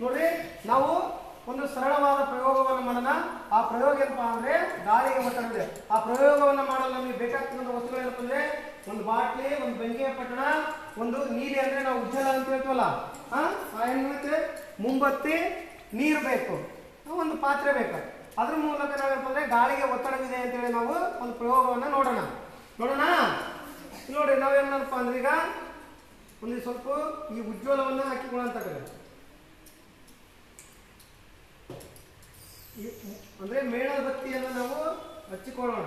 ನೋಡ್ರಿ ನಾವು ಒಂದು ಸರಳವಾದ ಪ್ರಯೋಗವನ್ನು ಮಾಡೋಣ. ಆ ಪ್ರಯೋಗ ಏನಪ್ಪಾ ಅಂದ್ರೆ ಗಾಳಿಗೆ ಒತ್ತಡ ಇದೆ. ಆ ಪ್ರಯೋಗವನ್ನು ಮಾಡಲು ನಮಗೆ ಬೇಕಾಗ್ತಕ್ಕಂಥ ವಸ್ತುಗಳು ಏನಪ್ಪ ಅಂದ್ರೆ ಒಂದು ಬಾಟ್ಲಿ ಒಂದು ಬೆಂಕಿಯ ಪಟ್ಟಣ ಒಂದು ನೀರಿ ಅಂದ್ರೆ ನಾವು ಉಜ್ಜಲ ಅಂತ ಹೇಳ್ತೀವಲ್ಲ? ಹಾ ಆ ಏನ್ ಮುಂಬತ್ತಿ ನೀರು ಬೇಕು. ಒಂದು ಪಾತ್ರೆ ಬೇಕು. ಅದ್ರ ಮೂಲಕ ನಾವೇನಪ್ಪ ಅಂದ್ರೆ ಗಾಳಿಗೆ ಒತ್ತಡವಿದೆ ಅಂತೇಳಿ ನಾವು ಒಂದು ಪ್ರಯೋಗವನ್ನ ನೋಡೋಣ. ನೋಡೋಣ? ನೋಡ್ರಿ ನಾವೇನಪ್ಪ ಅಂದ್ರೆ ಈಗ ಒಂದು ಸ್ವಲ್ಪ ಈ ಉಜ್ವಲವನ್ನ ಹಾಕಿಕೊಳ್ಳುವಂತಕ್ಕದ್ದು ಕಡೆ ಅಂದ್ರೆ ಮೇಣದ ಬತ್ತಿಯನ್ನು ನಾವು ಹಚ್ಚಿಕೊಳ್ಳೋಣ.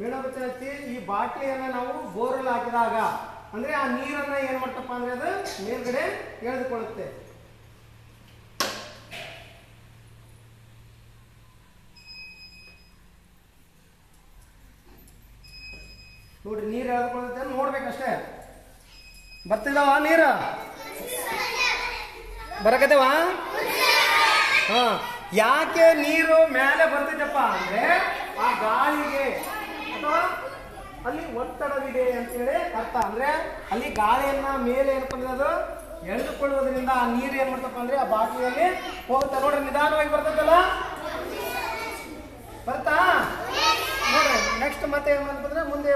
ಮೇಣಬತ್ತಿ ಹಚ್ಚಿ ಈ ಬಾಟ್ಲಿಯನ್ನು ನಾವು ಬೋರ್ವೆಲ್ ಹಾಕಿದಾಗ, ಅಂದ್ರೆ ಆ ನೀರನ್ನ ಏನು ಮಾಡ್ತಪ್ಪ ಅಂದ್ರೆ ಅದು ಮೇಲ್ಗಡೆ ಎಳೆದುಕೊಳ್ಳುತ್ತೆ. ನೋಡ್ರಿ, ನೀರು ಎಳೆದುಕೊಳ್ಳುತ್ತೆ ಅಂತ ನೋಡ್ಬೇಕಷ್ಟೇ. ಬರ್ತಿದಾವ ನೀರು? ಬರಕತ್ತೇವ? ಹಾಂ, ಯಾಕೆ ನೀರು ಮೇಲೆ ಬರ್ತಿದ್ದಪ್ಪ ಅಂದ್ರೆ ಆ ಗಾಳಿಗೆ, ಅಥವಾ ಅಲ್ಲಿ ಒತ್ತಡವಿದೆ ಅಂತೇಳಿ ಅರ್ಥ. ಅಂದ್ರೆ ಅಲ್ಲಿ ಗಾಳಿಯನ್ನ ಮೇಲೆ ಅದು? ಎಳೆದುಕೊಳ್ಳುವುದರಿಂದ ಆ ನೀರು ಏನ್ ಮಾಡ್ತಪ್ಪ ಅಂದ್ರೆ ಆ ಬಾಟ್ಲಿಯಲ್ಲಿ ಹೋಗುತ್ತೆ. ನೋಡ್ರಿ, ನಿಧಾನವಾಗಿ ಬರ್ತದಲ್ಲ ಬರ್ತಾ? ನೋಡ್ರಿ ನೆಕ್ಸ್ಟ್ ಮತ್ತೆ ಏನ್ ಮಾಡ್ತಂದ್ರೆ ಮುಂದೆ